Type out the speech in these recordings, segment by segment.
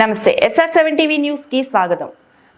నమస్తే SR seven TV న్యూస్కి స్వాగతం.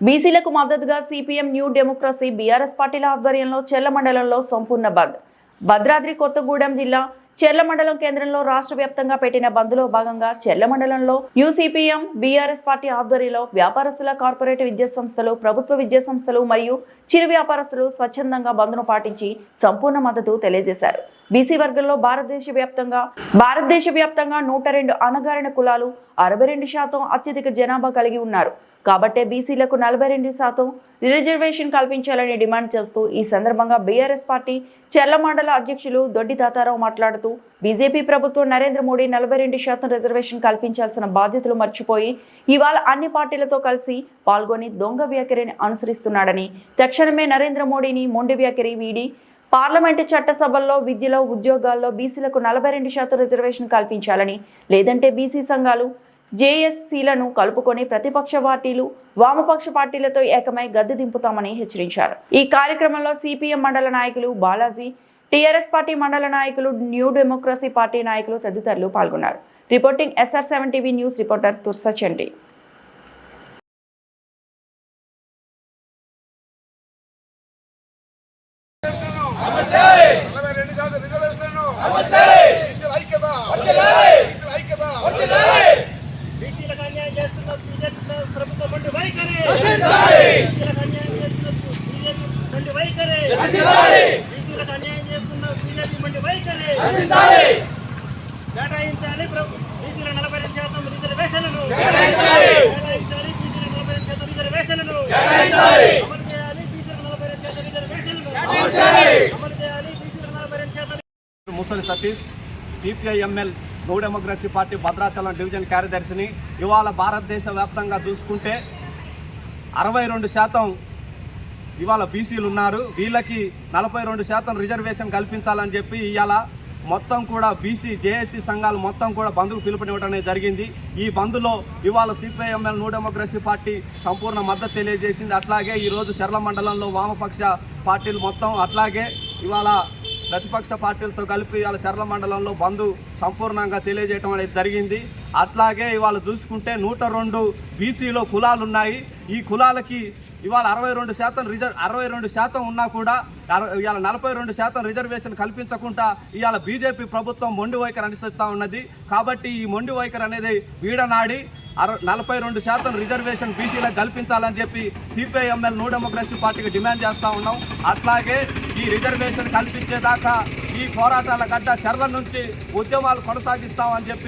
బీసీలకు మద్దతుగా సిపిఎం న్యూ డెమోక్రసీ బీఆర్ఎస్ పార్టీల ఆధ్వర్యంలో చెల్ల మండలంలో సంపూర్ణ బంద్. భద్రాద్రి కొత్తగూడెం జిల్లా చెర్ల మండలం కేంద్రంలో రాష్ట్ర వ్యాప్తంగా పెట్టిన బంద్లో భాగంగా చెర్ల మండలంలో యూసీపీఎం బీఆర్ఎస్ పార్టీ ఆధ్వర్యంలో వ్యాపారస్తుల కార్పొరేట్ విద్యా సంస్థలు ప్రభుత్వ విద్యా సంస్థలు మరియు చిరు వ్యాపారస్తులు స్వచ్ఛందంగా బంద్ను పాటించి సంపూర్ణ మద్దతు తెలియజేశారు. బీసీ వర్గంలో భారతదేశ వ్యాప్తంగా భారతదేశ వ్యాప్తంగా నూట రెండు అణగారిన కులాలు అరవై రెండు శాతం అత్యధిక జనాభా కలిగి ఉన్నారు. కాబట్టే బీసీలకు నలభై రెండు శాతం రిజర్వేషన్ కల్పించాలని డిమాండ్ చేస్తూ ఈ సందర్భంగా బీఆర్ఎస్ పార్టీ చెర్ల మండల అధ్యక్షులు దొడ్డి తాతారావు మాట్లాడుతూ బీజేపీ ప్రభుత్వం నరేంద్ర మోడీ నలభై రెండు శాతం రిజర్వేషన్ కల్పించాల్సిన బాధ్యతలు మర్చిపోయి ఇవాళ అన్ని పార్టీలతో కలిసి పాల్గొని దొంగ వ్యాఖ్యని అనుసరిస్తున్నాడని తక్షణమే నరేంద్ర మోడీని మొండి వ్యాఖ్యరి వీడి పార్లమెంటు చట్టసభల్లో విద్యలో ఉద్యోగాల్లో బీసీలకు నలభై రెండు శాతం రిజర్వేషన్ కల్పించాలని లేదంటే బీసీ సంఘాలు జేఎస్సీలను కలుపుకొని ప్రతిపక్ష పార్టీలు వామపక్ష పార్టీలతో ఏకమై గద్దె దింపుతామని హెచ్చరించారు. ఈ కార్యక్రమంలో సిపిఎం మండల నాయకులు బాలాజీ టీఆర్ఎస్ పార్టీ మండల నాయకులు న్యూ డెమోక్రసీ పార్టీ నాయకులు తదితరులు పాల్గొన్నారు. Reporting SR seven TV news reporter తుర్సచండి ఐక్యత బీసీలకు అన్యాయం చేస్తున్న బీజేపీ ప్రభుత్వం మండి వైఖరి. అన్యాయం చేస్తున్న బీజేపీ మండి వైఖరి. బీసీలకు అన్యాయం చేస్తున్న బీజేపీ మండి వైఖరి. కేటాయించాలి బీసీల నలభై రెండు శాతం రిజర్వేషన్లను కేటాయించాలి. బీసీల నలభై రెండు శాతం రిజర్వేషన్లను అమలు చేయాలి బీసీల నలభై రెండు శాతం రిజర్వేషన్లను అమలు చేయాలి బీసీల నలభై రెండు శాతం ముసలి Satish CPIML new democracy party Bhadrachalam division కార్యదర్శిని. ఇవాళ భారతదేశ వ్యాప్తంగా చూసుకుంటే అరవై రెండు శాతం ఇవాళ బీసీలు ఉన్నారు. వీళ్ళకి నలభై రెండు శాతం రిజర్వేషన్ కల్పించాలని చెప్పి ఇవాళ మొత్తం కూడా బీసీ జేఏసీ సంఘాలు మొత్తం కూడా బంధుకు పిలుపునివ్వడం అనేది జరిగింది. ఈ బంధులో ఇవాళ సిపిఐఎంఎల్ న్యూ డెమోక్రసీ పార్టీ సంపూర్ణ మద్దతు తెలియజేసింది. అట్లాగే ఈరోజు శర్ల మండలంలో వామపక్ష పార్టీలు మొత్తం అట్లాగే ఇవాళ ప్రతిపక్ష పార్టీలతో కలిపి ఇవాళ చర్ల మండలంలో బంధు సంపూర్ణంగా తెలియజేయడం అనేది జరిగింది. అట్లాగే ఇవాళ చూసుకుంటే నూట రెండు బీసీలో కులాలు ఉన్నాయి. ఈ కులాలకి ఇవాళ అరవై రెండు శాతం రిజర్వ్ అరవై రెండు శాతం ఉన్నా కూడా ఇవాళ నలభై రెండు శాతం రిజర్వేషన్ కల్పించకుండా ఇవాళ బీజేపీ ప్రభుత్వం మొండి వైఖరి అనుసరిస్తూ ఉన్నది. కాబట్టి ఈ మొండి వైఖరి అనేది వీడనాడి అర నలభై రెండు శాతం రిజర్వేషన్ బీసీలకు కల్పించాలని చెప్పి సిపిఐఎంఎల్ న్యూ డెమోక్రసీ పార్టీకి డిమాండ్ చేస్తూ ఉన్నాం. అట్లాగే ఈ రిజర్వేషన్ కల్పించేదాకా ఈ పోరాటాల గడ్డ చర్ల నుంచి ఉద్యమాలు కొనసాగిస్తామని చెప్పి